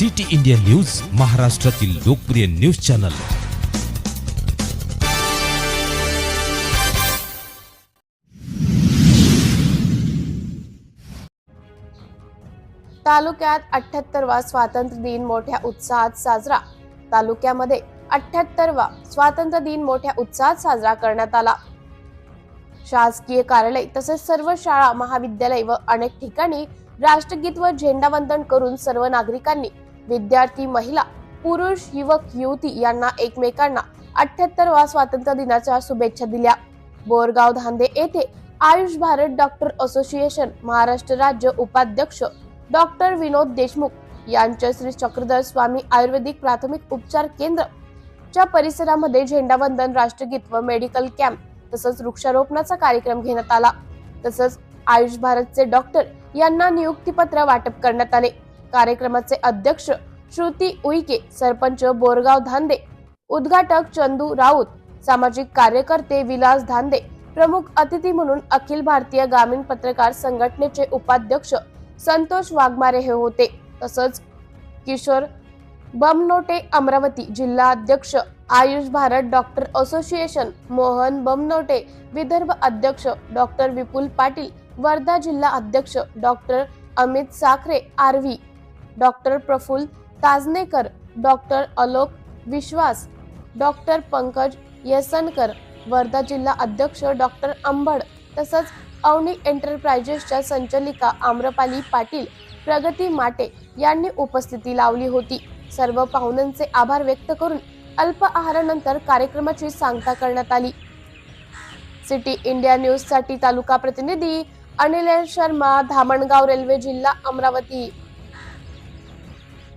City India news महाराष्ट्रातील लोकप्रिय news channel. तालुक्यात अठ्याहत्तरवा स्वातंत्र्य दिन मोठ्या उत्साहात साजरा. तालुक्यामध्ये अठ्याहत्तरवा स्वातंत्र्य दिन मोठ्या उत्साहात साजरा करण्यात आला. शासकीय कार्यालय तसेच सर्व शाळा महाविद्यालय व अनेक ठिकाणी राष्ट्रगीत व झेंडावंदन करून सर्व नागरिकांनी विद्यार्थी महिला पुरुष युवक युवती यांना एकमेकांना अठ्याहत्तरवा स्वातंत्र्य दिनाच्या शुभेच्छा दिल्या. बोरगाव धांदे येथे आयुष भारत डॉक्टर असोसिएशन महाराष्ट्र राज्य उपाध्यक्ष डॉक्टर विनोद देशमुख यांच्या श्री चक्रधर स्वामी आयुर्वेदिक प्राथमिक उपचार केंद्र च्या परिसरामध्ये झेंडावंदन राष्ट्रगीत व मेडिकल कॅम्प तसंच वृक्षारोपणाचा कार्यक्रम घेण्यात आला. तसंच आयुष भारतचे डॉक्टर यांना नियुक्तीपत्र वाटप करण्यात आले. कार्यक्रमाचे अध्यक्ष श्रुती उईके सरपंच बोरगाव धांदे उद्घाटक चंदू राऊत सामाजिक कार्यकर्ते विलास धांदे प्रमुख अतिथी म्हणून अखिल भारतीय ग्रामीण पत्रकार संघटनेचे उपाध्यक्ष संतोष वाघमारे हे होते. तसंच किशोर बमनोटे अमरावती जिल्हा अध्यक्ष आयुष भारत डॉक्टर असोसिएशन मोहन बमनोटे विदर्भ अध्यक्ष डॉक्टर विपुल पाटील वर्धा जिल्हा अध्यक्ष doctor Amit Sakhare R V doctor Praful Tajnekar doctor Alok Vishwas doctor Pankaj Yesankar Wardha जिल्हा अध्यक्ष डॉक्टर अंबड तसंच अवनी एंटरप्राइजेसच्या संचालिका आम्रपाली पाटील प्रगती माटे यांनी उपस्थिती लावली होती. सर्व पाहुण्यांचे आभार व्यक्त करून अल्प आहारानंतर कार्यक्रमाची सांगता करण्यात आली. सिटी इंडिया न्यूजसाठी तालुका प्रतिनिधी अनिल शर्मा धामणगाव रेल्वे जिल्हा अमरावती.